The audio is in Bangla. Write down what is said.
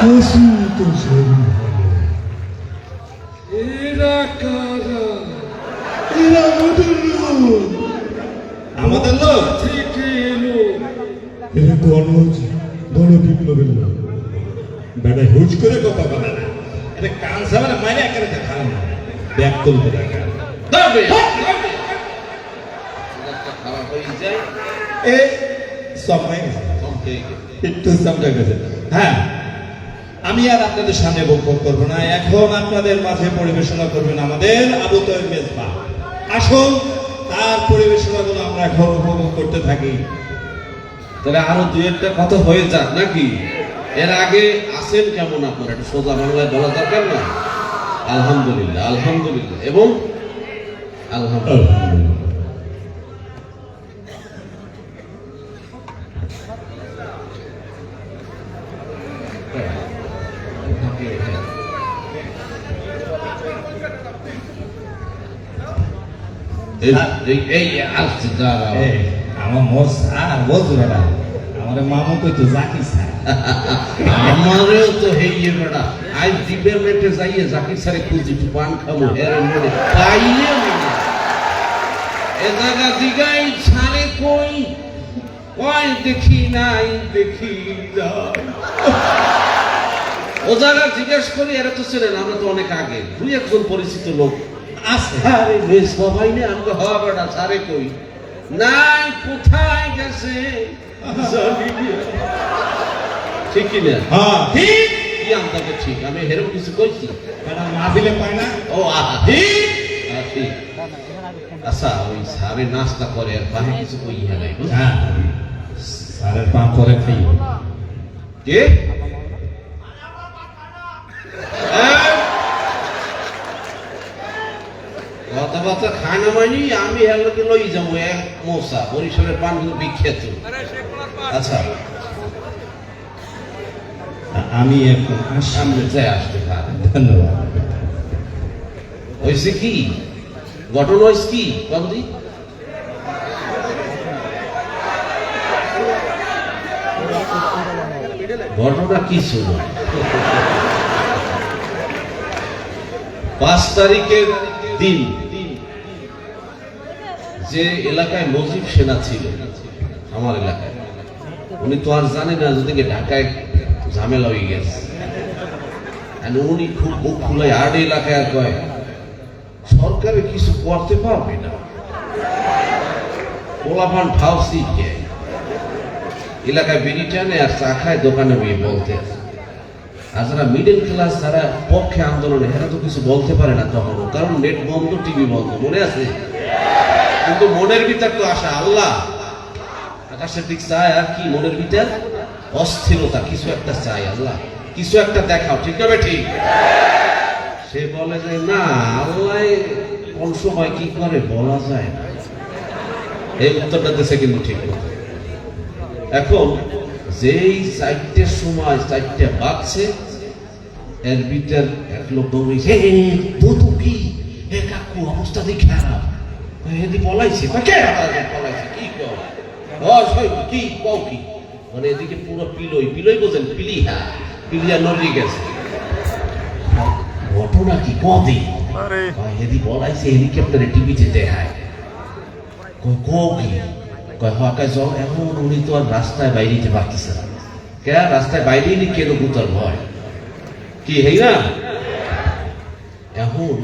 তো এরা কারা এরা আমাদের লোক? আমাদের লোক থেকে এলো এরা গণজ গণ বিপ্লবের লোক। বেটা হুজ করে কথা বলে না। এটা কান সাবারে মাইরে একেবারে দেখা না। ব্যাগ তুলতে দেখা তবে খারাপ হয়ে। যায় এ সব কম হয়ে। একটু সামনে গেছে। হ্যাঁ। আপনাদের সামনে বকবক করব না। এখন আপনাদের মাঝে পরিবেশনা করবেন আমাদের আবু তৈর মেজবা। আসুন, তার পরিবেশনাগুলো আমরা এখন উপভোগ করতে থাকি। তাহলে আরও দু একটা কথা হয়ে যাক নাকি? এর আগে আছেন কেমন আপনার? একটু সোজা বাংলায় বলা দরকার না? আলহামদুলিল্লাহ আলহামদুলিল্লাহ। এবং? আলহামদুলিল্লাহ। এই- আসছে। আমার মোর স্যার বজুরাটা আমার মামু কই তো জাকির স্যার। আমারেও তো হেইয়ে বেড়া। আজ দিবের মেটে যাইয়ে জাকির সারে খুঁজি একটু পান খাব হেরে পাইলে এ জায়গা দিগাই ছাড়ে কই? কই দেখি নাই দেখি যাই ও জায়গা জিজ্ঞেস করি এরা তো ছিলেন আমরা তো অনেক আগে। দুই একজন পরিচিত লোক। আরে বেশ সবাই না আমাকে হওয়া বেড়া ছাড়ে কই? নাই কোথায় গেছে? ঠিক কি না? হ্যাঁ। ঠিক? কি আমদাকে ঠিক? আমি হেরম কিছু কইছি না দিলে পায় না? ও আহা ঠিক? ঠিক। আচ্ছা ওই সারে নাস্তা করে আর পাহে কিছু কই হ্যাঁ? হ্যাঁ। স্যারের পা পরে খাই কে এই! কথাবার্তা খায় না মানি আমি হেলোকে লই যাব এক মশা বরিশালের পান কিন্তু বিখ্যাত। আচ্ছা। আমি এখন সামনে যাই আসবে খান ধন্যবাদ। হয়েছে কি? ঘটনা হয়েছে কি বাবুদি ঘটনা কি ছিল? পাঁচ তারিখের দিন। যে এলাকায় নজিব সেনা ছিল, আমার এলাকায়, উনি তো আর জানে না যদি ঢাকায় ঝামেলা হয়ে গেছে। উনি খুব বুক খুলে আর এলাকায় কয়, সরকারে কিছু করতে পারবে না। পোলাপান ফাউসি কে? এলাকায় বিড়ি টানে আর চা খায় দোকানে গিয়ে বলতে। আর যারা মিডল ক্লাস যারা পক্ষে আন্দোলনে, এরা তো কিছু বলতে পারে না তখনও। কারণ নেট বন্ধ টিভি বন্ধ, মনে আছে? কিন্তু মনের ভিতর তো আশা, আল্লাহ। আকাশের দিক চায় আর কি, মনের ভিতর? অস্থিরতা, কিছু একটা চাই, আল্লাহ। কিছু একটা দেখাও, ঠিক না ঠিক সে বলে যে, না, আল্লাহ কোন সময় কি করে বলা যায় না। এই উত্তরটা দেশে কিন্তু ঠিক এখন, যেই চারটের সময়, চারটে বাজছে, এর ভিতর এক লোক দৌড়েছে দুদু কি? কাকু, অবস্থা দেখি খারাপ হেদি পলাইছে? কয়, কে পলাইছে? কি কি কও কি? মানে এদিকে পুরো পিলই পিলই বোঝেন পিলিহা পিলিয়া নড়ি গেছে। ঘটনা কি? কদি হেদি বলাইছে হেলিকপ্টারে টিভিতে দেখায়। কই কও কি? কয় এখন উনি তো আর রাস্তায় বাইরে যেতে পারতেছে না। কে রাস্তায় বাইরে নি কেন গুতার ভয়? কি হেই না? এখন